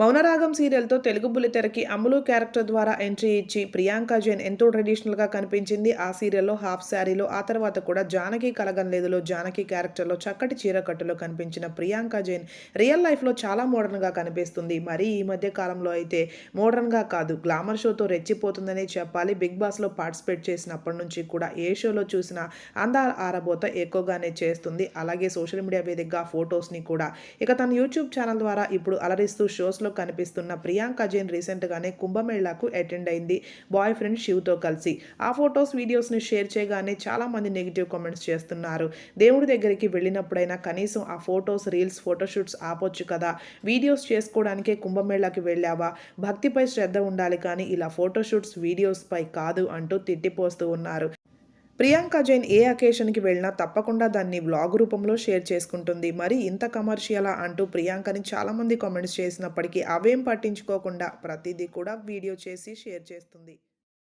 మౌనరాగం సీరియల్తో తెలుగు బుల్లితెరకి అమ్ములు క్యారెక్టర్ ద్వారా ఎంట్రీ ఇచ్చి ప్రియాంక జైన్ ఎంతో ట్రెడిషనల్గా కనిపించింది. ఆ సీరియల్లో హాఫ్ శారీలో ఆ తర్వాత కూడా జానకి కలగనలేదులో జానకి క్యారెక్టర్లో చక్కటి చీర కట్టులో కనిపించిన ప్రియాంక జైన్ రియల్ లైఫ్లో చాలా మోడర్న్గా కనిపిస్తుంది. మరి ఈ మధ్య కాలంలో అయితే మోడర్న్గా కాదు గ్లామర్ షోతో రెచ్చిపోతుందనే చెప్పాలి. బిగ్ బాస్లో పార్టిసిపేట్ చేసినప్పటి నుంచి కూడా ఏ షోలో చూసినా అందాల ఆరబోత ఎక్కువగానే చేస్తుంది. అలాగే సోషల్ మీడియా వేదికగా ఫొటోస్ని కూడా. ఇక తన యూట్యూబ్ ఛానల్ ద్వారా ఇప్పుడు అలరిస్తూ షోస్లో కనిపిస్తున్న ప్రియాంక జైన్ రీసెంట్గానే కుంభమేళాకు అటెండ్ అయింది. బాయ్ ఫ్రెండ్ శివ్తో కలిసి. ఆ ఫొటోస్ వీడియోస్ని షేర్ చేయగానే చాలామంది నెగిటివ్ కామెంట్స్ చేస్తున్నారు. దేవుడి దగ్గరికి వెళ్ళినప్పుడైనా కనీసం ఆ ఫొటోస్ రీల్స్ ఫోటోషూట్స్ ఆపొచ్చు కదా. వీడియోస్ చేసుకోవడానికే కుంభమేళాకి వెళ్ళావా? భక్తిపై శ్రద్ధ ఉండాలి కానీ ఇలా ఫోటోషూట్స్ వీడియోస్పై కాదు అంటూ తిట్టిపోస్తూ ఉన్నారు. ప్రియాంక జైన్ ఏ అకేషన్కి వెళ్ళినా తప్పకుండా దాన్ని వ్లాగ్ రూపంలో షేర్ చేసుకుంటుంది. మరి ఇంత కమర్షియలా అంటూ ప్రియాంకని చాలామంది కామెంట్స్ చేసినప్పటికీ అవేం పట్టించుకోకుండా ప్రతిదీ కూడా వీడియో చేసి షేర్ చేస్తుంది.